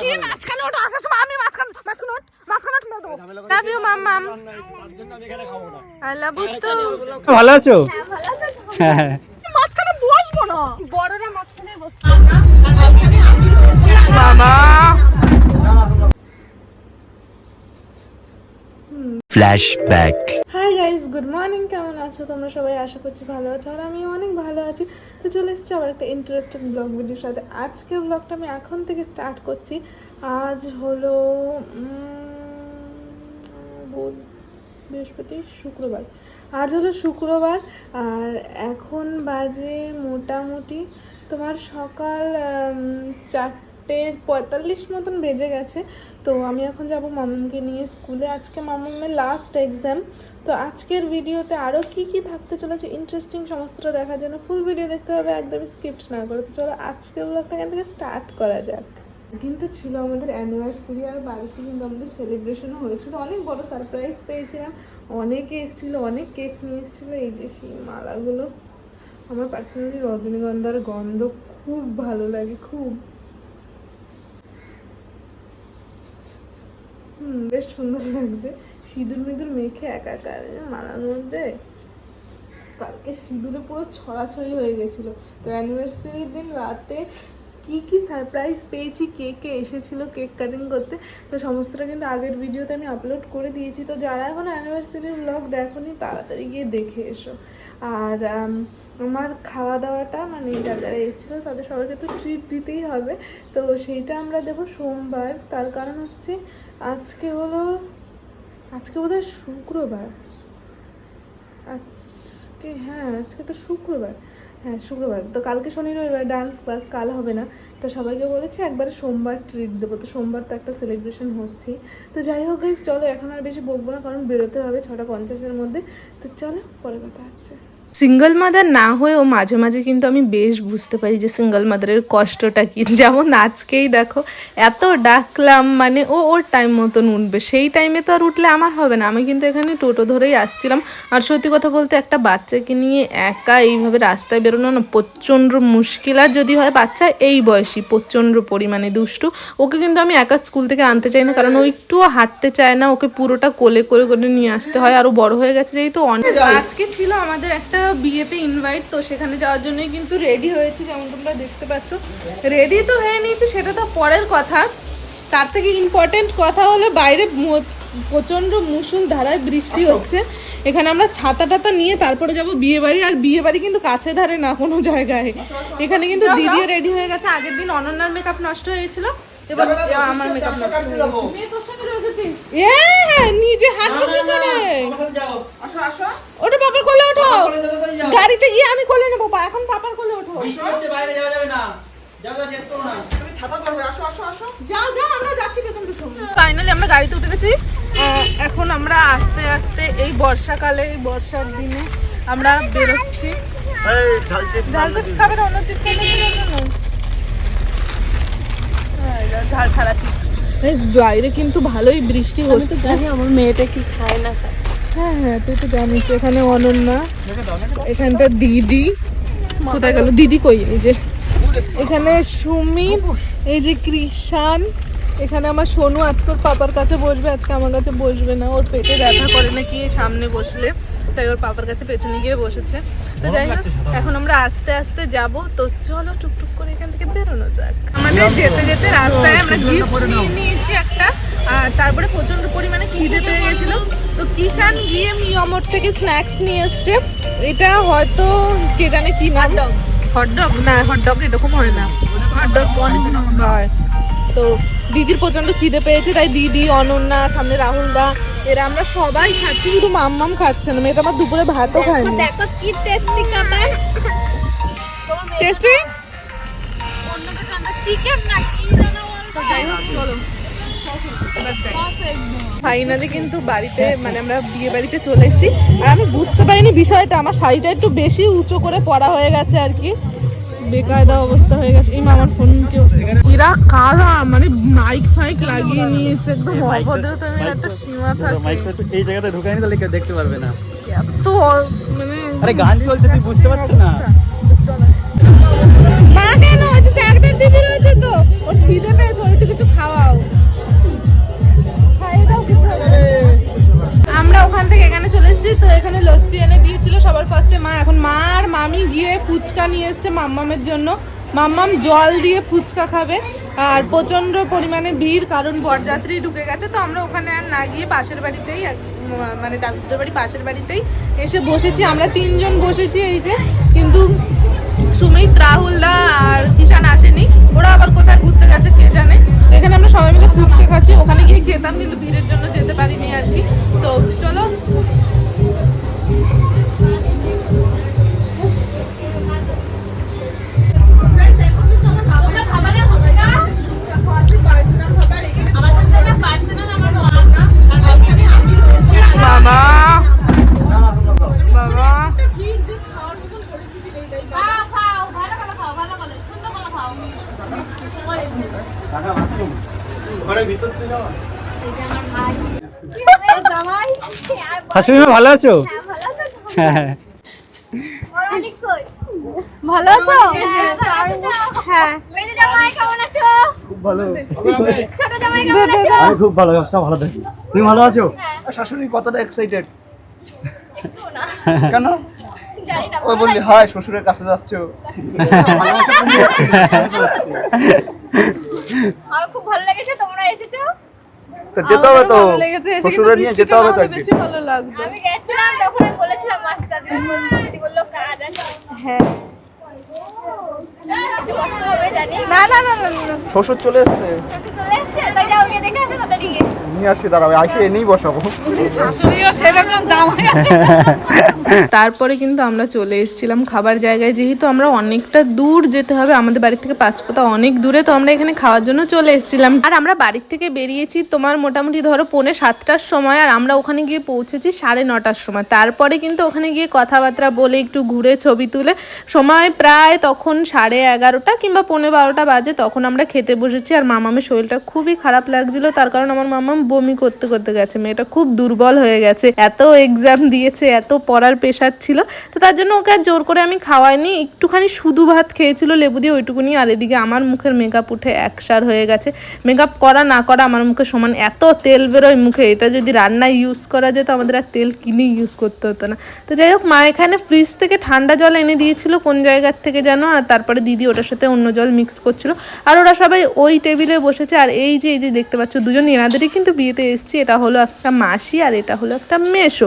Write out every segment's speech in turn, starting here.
কি মাঝখানে ওটা আসার সময় আমি মাঝখানে মাঝখানে ওঠ মাঝখানে ওঠ দেবো love you mum mum. I love you তো ভালো আছো? হ্যাঁ মাঝখানে বসবো না। বড়রা মাঝখানে বসবো। বাবা Flashback. Hi guys good morning কেমন আছো? তোমরা সবাই আশা করছি ভালো আছো আর আমি অনেক ভালো আছি। তো চলে এসেছি আবার একটা ইন্টারেস্টিং ব্লগ ভিডিওর সাথে। আজকের ব্লগটা আমি এখন থেকে স্টার্ট করছি। আজ হলো বৃহস্পতি, শুক্রবার। আজ হলো শুক্রবার আর এখন বাজে মোটামুটি তোমার সকাল চারটে পঁয়তাল্লিশ মতন বেজে গেছে। তো আমি এখন যাব মামুনকে নিয়ে স্কুলে। আজকে মামুনের লাস্ট এক্সাম তো আজকের ভিডিওতে আরও কি কি থাকতে চলেছে? ইন্টারেস্টিং সমস্তটা দেখার জন্য ফুল ভিডিও দেখতে হবে একদমই স্কিপ্ট না করে। তো চলো আজকের ব্লগটা এখান থেকে স্টার্ট করা যাক। কিন্তু ছিল আমাদের অ্যানিভার্সারি আর বাড়িতে কিন্তু আমাদের সেলিব্রেশনও হয়েছিল। অনেক বড় সারপ্রাইজ পেয়েছিলাম। অনেকে এসেছিল, অনেক কেক নিয়ে এসেছিল। এই যে সেই মালাগুলো। আমার পার্সোনালি রজনীগন্ধার গন্ধ খুব ভালো লাগে, খুব। হুম, বেশ সুন্দর লাগছে। সিঁদুর মিঁদুর মেখে একাকার মালার মধ্যে কালকে সিঁদুরে পুরো ছড়াছড়ি হয়ে গেছিল। তো অ্যানিভার্সারির দিন রাতে কি কি সারপ্রাইজ পেয়েছি, কে কে এসেছিল কেক কাটিং করতে, তো সমস্তটা কিন্তু আগের ভিডিওতে আমি আপলোড করে দিয়েছি। তো যারা এখন অ্যানিভার্সারির ব্লগ দেখোনি, তাড়াতাড়ি গিয়ে দেখে এসো। আর আমার খাওয়া দাওয়াটা মানে যারা যারা এসেছিল, তাদের সবাইকে তো ট্রিট দিতেই হবে। তো সেইটা আমরা দেবো সোমবার। তার কারণ হচ্ছে আজকে হলো, আজকে বোধহয় শুক্রবার। আজকে হ্যাঁ আজকে তো শুক্রবার। হ্যাঁ শুক্রবার। তো কালকে শনি রবিবার ডান্স ক্লাস কাল হবে না। তো সবাইকে বলেছি একবারে সোমবার ট্রিট দেবো। তো সোমবার তো একটা সেলিব্রেশন হচ্ছে। তো যাই হোক চলো, এখন আর বেশি বকবো না, কারণ বেরোতে হবে ছটা পঞ্চাশের মধ্যে। তো চলো, পরে কথা হচ্ছে। সিঙ্গেল মাদার না হয়েও মাঝে মাঝে কিন্তু আমি বেশ বুঝতে পারি যে সিঙ্গেল মাদারের কষ্টটা কি। যেমন আজকেই দেখো, এত ডাকলাম মানে ও ওর টাইম মতন উঠবে। সেই টাইমে তো আর উঠলে আমার হবে না। আমি কিন্তু এখানে টোটো ধরেই আসছিলাম। আর সত্যি কথা বলতে একটা বাচ্চাকে নিয়ে একা এইভাবে রাস্তায় বেরোনো না, প্রচণ্ড মুশকিল। আর যদি হয় বাচ্চা এই বয়সী, প্রচণ্ড পরিমাণে দুষ্টু। ওকে কিন্তু আমি একা স্কুল থেকে আনতে চাই না, কারণ ও একটুও হাঁটতে চায় না। ওকে পুরোটা কোলে করে করে নিয়ে আসতে হয়। আরও বড় হয়ে গেছে যেহেতু অনেক আজকে ছিল আমাদের একটা বিয়েতে ইনভাইট তো সেখানে যাওয়ার জন্যই কিন্তু রেডি হয়েছি যেমন তোমরা দেখতে পাচ্ছ। রেডি তো হয়ে নিয়েছি সেটা তো পরের কথা। তার থেকে ইম্পর্টেন্ট কথা হলো বাইরে প্রচণ্ড মুসুল ধারায় বৃষ্টি হচ্ছে। এখানে আমরা ছাতা টাতা নিয়ে তারপরে যাব বিয়ে বাড়ি আর বিয়ে বাড়ি কিন্তু কাছে ধারে না কোনো জায়গায়। এখানে কিন্তু দিদিও রেডি হয়ে গেছে। আগের দিন অনন্যার মেকআপ নষ্ট হয়েছিল। এবার আমার মেকআপ নষ্ট এ, হ্যাঁ, নিজে হাঁটবো কি করে। আসো আসো। ওটা পাপার কোলে ওঠো। গাড়িতে গিয়ে আমি কোলে নেব পা, এখন পাপার কোলে ওঠো। বাইরে যাওয়া যাবে না। যাওয়া যেত না। তুমি ছাতা ধরবে আসো আসো আসো। যাও যাও আমরা যাচ্ছি পেছন পেছন। ফাইনালি আমরা গাড়িতে উঠে গেছি। এখন আমরা আস্তে আস্তে এই বর্ষাকালে এই বর্ষার দিনে আমরা বেরোচ্ছি। চিপস অন্য চিপস ঝাল ছাড়া চিপস বাইরে কিন্তু ভালোই বৃষ্টি হচ্ছে। জানি আমার মেয়েটা কি খায় না খায়। হ্যাঁ হ্যাঁ তুই তো জানিস এখানে অনন্যা এখানটা দিদি কোথায় গেল? দিদি কই? এই যে এখানে সুমি এই যে কৃষান এখানে আমার সোনু আজকে ওর পাপার কাছে বসবে আজকে আমার কাছে বসবে না ওর পেটে ব্যথা করে নাকি সামনে বসলে। তাই ওর পাপার কাছে পেছনে গিয়ে বসেছে। তো যাই হোক এখন আমরা আস্তে আস্তে যাব। তো চলো টুকটুক করে এখান থেকে বেরোনো যাক। আমাদের যেতে যেতে রাস্তায় আমরা গিফট নিয়ে নিয়েছি একটা। আর তারপরে প্রচণ্ড পরিমাণে খিদে পেয়ে গেছিল। তো কিষান গিয়ে মিয়মর থেকে স্ন্যাক্স নিয়ে এসছে। এটা হয়তো কে জানে কি নাম? হটডগ না হটডগ এরকম হয় না। হটডগ অনেক হয়। তো দিদির প্রচণ্ড খিদে পেয়েছে তাই দিদি অনন্যা সামনে রাহুল দা এরা আমরা সবাই খাচ্ছি শুধু মাম্মাম খাচ্ছে না মেয়েটা আমার দুপুরে ভাতও খায়নি। দেখো কি টেস্টি খাবার টেস্টি চিকেন না কি জানো চলো। ফাইনালি কিন্তু বাড়িতে মানে আমরা বিয়ে বাড়িতে চলে এসেছি। আর আমি বুঝতে পারিনি বিষয়টা আমার শাড়িটা একটু বেশি উঁচু করে পরা হয়ে গেছে আর কি। বেকায়দা অবস্থা হয়ে গেছে। এই আমার ফোন কেউ এরা কারা? মানে মাইক ফাইক লাগিয়ে নিয়েছে একদম অভদ্রতার একটা সীমা থাকে। এই জায়গাটা ঢুকায়নি তাহলে কেউ দেখতে পারবে না। এত মানে আরে গান চলছে তুই বুঝতে পারছ না। মা কেন? ওই যে বলছে একটা দিদি রয়েছে তো। ওর খিদে পেয়েছে কিছু খাওয়াও। আমরা ওখান থেকে এখানে চলে এসেছি। তো এখানে লস্যি এনে দিয়েছিল সবার ফার্স্টে মা। এখন মা আর মামি গিয়ে ফুচকা নিয়ে এসছে মাম্মামের জন্য। মাম্মাম জল দিয়ে ফুচকা খাবে। আর প্রচণ্ড পরিমাণে ভিড়, কারণ বরযাত্রী ঢুকে গেছে। তো আমরা ওখানে আর না গিয়ে পাশের বাড়িতেই মানে দাদুদের বাড়ি পাশের বাড়িতেই এসে বসেছি। আমরা তিনজন বসেছি এই যে। কিন্তু সুমিত, রাহুল দা আর কিষান আসেনি। ওরা আবার কোথায় ঘুরতে গেছে কে জানে। এখানে আমরা সবাই মিলে ফুচকা খাচ্ছি, ওখানে গিয়ে খেতাম, কিন্তু ভিড়ের জন্য যেতে পারিনি আর কি। তো চলো ঘরের ভিতর থেকে যাওয়া? শাশুড়ি মা ভালো আছো? হ্যাঁ, ভালো আছো? হ্যাঁ হ্যাঁ হ্যাঁ। মেজো জামাই কেমন আছো? খুব ভালো। ছোট জামাই কেমন আছো? আমি খুব ভালো সব ভালো থাকি তুমি ভালো আছো? শাশুড়ি কতটা এক্সাইটেড কেন? জানি না ওই বললি হাই শ্বশুরের কাছে যাচ্ছ। আমার খুব ভালো লেগেছে তোমরা এসেছ? তো যেতে হবে তো নিয়ে যেতে হবে তো বেশি ভালো লাগবে। আমি গেছিলাম তখন আমি বলেছিলাম মাস্টার দিদি বলল কাজ আছে? হ্যাঁ। না না শ্বশুর চলে এসছে। চলে এসছে তাই যাও গিয়ে দেখে আসো তাড়াতাড়ি। নিয়ে আসি দাঁড়াবে আসি, এনেই বসাবো। তারপরে কিন্তু আমরা চলে এসেছিলাম খাবার জায়গায়, যেহেতু আমরা অনেকটা দূর যেতে হবে, আমাদের বাড়ি থেকে পাঁচ পাঁচপোতা অনেক দূরে, তো আমরা এখানে খাওয়ার জন্য চলে এসেছিলাম। আর আমরা বাড়ির থেকে বেরিয়েছি তোমার মোটামুটি ধরো পৌনে সাতটার সময়, আর আমরা ওখানে গিয়ে পৌঁছেছি সাড়ে নটার সময়। তারপরে কিন্তু ওখানে গিয়ে কথাবার্তা বলে, একটু ঘুরে ছবি তুলে, সময় প্রায় তখন সাড়ে এগারোটা কিংবা পৌনে বারোটা বাজে, তখন আমরা খেতে বসেছি। আর মামামের শরীরটা খুবই খারাপ লাগছিল, তার কারণ আমার মামাম বমি করতে করতে গেছে। মেয়েটা খুব দুর্বল হয়ে গেছে। এত এক্সাম দিয়েছে, এত পড়ার প্রেশার ছিল। তো তার জন্য ওকে আর জোর করে আমি খাওয়াইনি। একটুখানি শুধু ভাত খেয়েছিল, লেবু দিয়ে ওইটুকুনি। আর এদিকে আমার মুখের মেকআপ উঠে একসার হয়ে গেছে। মেকআপ করা না করা আমার মুখে সমান এত তেল বেরোয় মুখে। এটা যদি রান্নায় ইউজ করা যেত, আমাদের আর তেল কিনে ইউজ করতে হতো না। তো যাই হোক, মা এখানে ফ্রিজ থেকে ঠান্ডা জল এনে দিয়েছিল কোন জায়গার থেকে যেন। আর তারপরে দিদি ওটার সাথে অন্য জল মিক্স করছিল। আর ওরা সবাই ওই টেবিলে বসেছে। আর এই যে এই যে, দেখতে পাচ্ছ, দুজন এনাদেরই কিন্তু বিয়েতে এসেছি, এটা হলো একটা মাসি আর এটা হলো একটা মেশো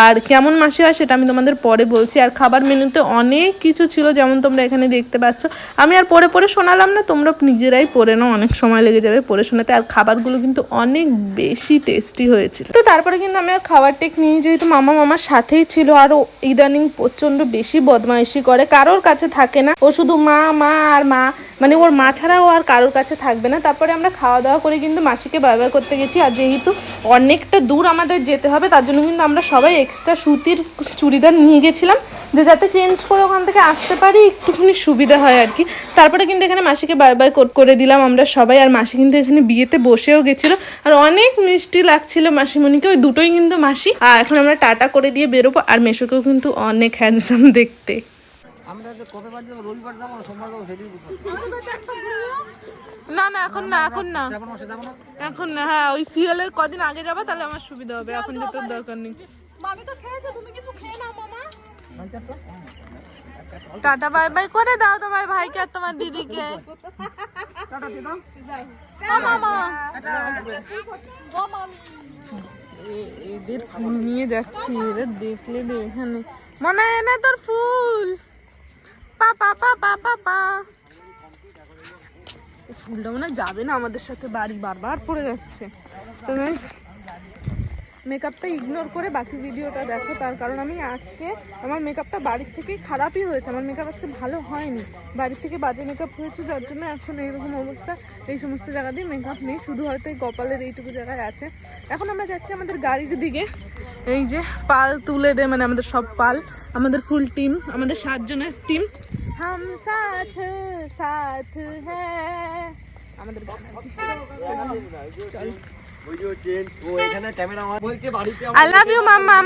আর কেমন মাসি হয় সেটা আমি তোমাদের পরে বলছি। আর খাবার মেনুতে অনেক কিছু ছিল যেমন তোমরা এখানে দেখতে পাচ্ছ। আমি আর পরে পরে শোনালাম না, তোমরা নিজেরাই পরে নাও, অনেক সময় লেগে যাবে পরে শোনাতে। আর খাবারগুলো কিন্তু অনেক বেশি টেস্টি হয়েছিল। তো তারপরে কিন্তু আমি আর খাবার টেক নিয়ে যেহেতু মামা মামার সাথেই ছিল। আর ও ইদানিং প্রচণ্ড বেশি বদমাইশি করে, কারোর কাছে থাকে না। ও শুধু মা মা আর মা। মানে ওর মা ছাড়া ও আর কারোর কাছে থাকবে না। তারপরে আমরা খাওয়া দাওয়া করে কিন্তু মাসিকে বাই করতে গেছি। আর যেহেতু অনেকটা দূর আমাদের যেতে হবে, তার জন্য কিন্তু আমরা সবাই এক্সট্রা সুতির চুড়িদার নিয়ে গেছিলাম। যে যাতে চেঞ্জ করে ওখান থেকে আসতে পারি, একটুখানি সুবিধা হয় আর কি। তারপরে কিন্তু এখানে মাসিকে বাই বাই করে দিলাম আমরা সবাই। আর মাসি কিন্তু এখানে বিয়েতে বসেও গেছিল। আর অনেক মিষ্টি লাগছিল মাসিমণিকে। ওই দুটোই কিন্তু মাসি। আর এখন আমরা টাটা করে দিয়ে বেরোবো। আর মেশোকেও কিন্তু অনেক হ্যান্ডসাম দেখতে। না না এখন না এখন না। এখন না? হ্যাঁ ওই সিরিয়ালের কদিন আগে যাবা তাহলে আমার সুবিধা হবে এখন যেতে দরকার নেই। মামি তো খেয়েছে তুমি কিছু খেয়ে নাও মামা। টাটা বাই বাই করে দাও তোমার ভাইকে আর তোমার দিদিকে। মামা। এ- এদের ফুল নিয়ে যাচ্ছি এদের দেখলে দে এখানে। মনে হয় এনে তোর ফুল। ফুলটা মনে যাবে না আমাদের সাথে, বাড়ি বারবার পড়ে যাচ্ছে। তো মেকআপটা ইগনোর করে বাকি ভিডিওটা দেখো, তার কারণ আমি আজকে আমার মেকআপটা বাড়ির থেকেই খারাপই হয়েছে। আমার মেকআপ আজকে ভালো হয়নি। বাড়ির থেকে বাজে মেকআপ হয়েছে, যার জন্য এখন এইরকম অবস্থা। এই সমস্ত জায়গা দিয়ে মেকআপ নেই, শুধু হয়তো এই কপালের এইটুকু জায়গায় আছে। এখন আমরা যাচ্ছি আমাদের গাড়ির দিকে। এই যে পাল তুলে দেয় মানে আমাদের সব পাল, আমাদের ফুল টিম আমাদের সাতজনের টিম হাম সাথ সাথ হ্যাঁ আমাদের চল ওই যে চেঞ্জ ও এখানে ক্যামেরা বলছে বাড়িতে আই লাভ ইউ মাম্মাম।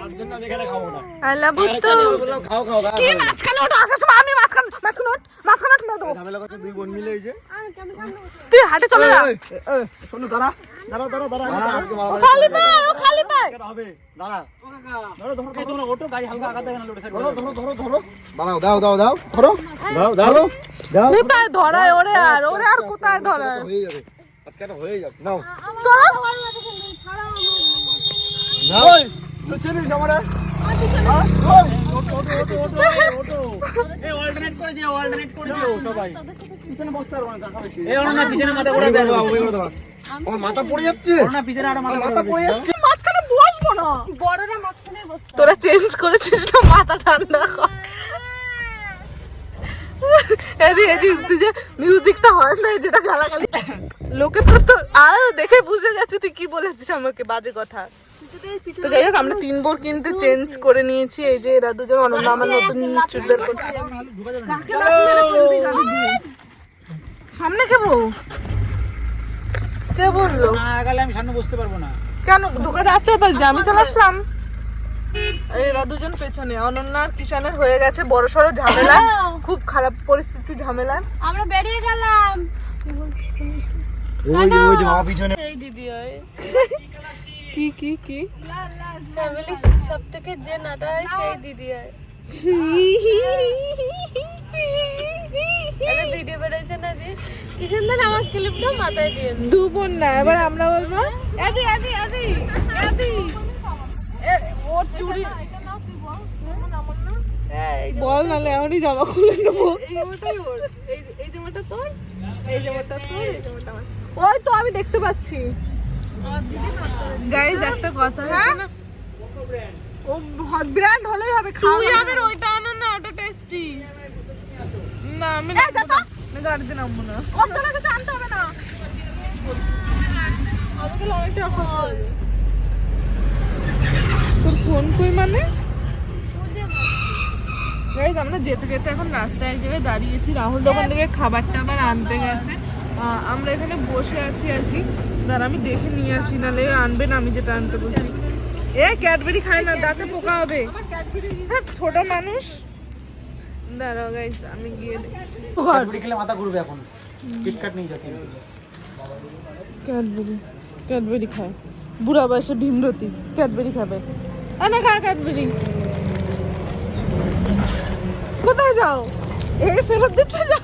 তার জন্য আমি এখানে খাব না। আই লাভ ইউ টু বললাম খাও খাও খাও। কি মাঝখানে ওটা আসার সময় আমি মাঝখান মাঝখান ওঠ মাঝখান ওঠ মেরে দেবো। ঝামেলা করছে দুই বোন মিলে এই যে। তুই হাটে চলে যা। শোনো দাঁড়া। দাঁড়া দাঁড়া দাঁড়া খালি পায় ও খালি পায় হবে দাঁড়া। এই তোমরা ওঠো গাড়ি হালকা আঘাত দেবে না লোডে ধরো ধরো ধরো ধরো। দাঁড়াও দাও দাও দাও ধরো দাও দাও দাও কোথায় ধরায় ওরে আর? ওরে আর কোথায় ধরায়? হয়ে যাবে। আজকে হয়ে যাবে। নাও। চলো। নাও তো চিনিস আমারে? এই অল্টারনেট করে দিও অল্টারনেট করে দিও সবাই। পিছনে বসতে পারব না সবাই এই অরুণা পিছনে মাথা করে দাও আমার মাথা পড়ে যাচ্ছে। অরুণা পিছনে আরও মাথা মাথা পড়ে যাচ্ছে। মাঝখানে বসবো না। বড়রা মাঝখানে বসে তোরা চেঞ্জ করেছিস না মাথা ঠান্ডা কর। মিউজিকটা হয় না যেটা গালাগালি। লোকে তোর তো আর দেখে বুঝে গেছে তুই কি বলেছিস আমাকে বাজে কথা। তো যাই হোক আমরা তিন বোর কিন্তু চেঞ্জ করে নিয়েছি। এই যে এরা দুজন অনন্য আমার নতুন চুড়িদার করছে? সামনে খেবো কে বলল? আমি সামনে বসতে পারব না। কেন? ঢোকা যাচ্ছে আমি চলে আসলাম। এরা দুজন পেছনে অনন্যা আর কিষানের হয়ে গেছে বড় সড়ো ঝামেলা খুব খারাপ পরিস্থিতি ঝামেলা। আমরা বেরিয়ে গেলাম। ওই ওই যে পিছনে। এই দিদি হয় কি কি কি? ফ্যামিলি সব থেকে যে নাটা হয় সেই দিদি হয়। ভিডিও না দি কি সুন্দর আমার ক্লিপটা মাথায় দিয়ে দু বোন না এবার আমরা বলব ওর চুড়ি বল নালে এমনই জামা খুলে নেব। এই জামাটা তোর? এই জামাটা তোর এই জামাটা আমার। ওই তো আমি দেখতে পাচ্ছি। গাইজ একটা কথা হচ্ছে না ও ব্র্যান্ড হলেই হবে তুই আবার ওইটা আনো না ওটা টেস্টি না আমি না গাড়িতে নামবো না। অত টাকা জানতে হবে না। আমাকে অনেকটা অফার তোর ফোন কই মানে? গাইজ আমরা যেতে যেতে এখন রাস্তায় এক জায়গায় দাঁড়িয়েছি রাহুল দোকান থেকে খাবার টাবার আনতে গেছে। আমরা এখানে বসে আছি আর কি। দাঁড়া আমি দেখে নিয়ে আসি নালে আনবে না আমি যেটা আনতে বলছি। এ ক্যাডবেরি খায় না দাঁতে পোকা হবে। হ্যাঁ ছোট মানুষ। দাঁড়াও গাইজ আমি গিয়ে দেখছি। ক্যাডবেরি খেলে মাথা ঘুরবে এখন। কিটকাট নেই যাতে ক্যাডবেরি। ক্যাডবেরি খায়। বুড়া বয়সে ভীমরতি ক্যাডবেরি খাবে। আনা খা ক্যাডবেরি। কোথায় যাও? এই ফেরত দিতে যা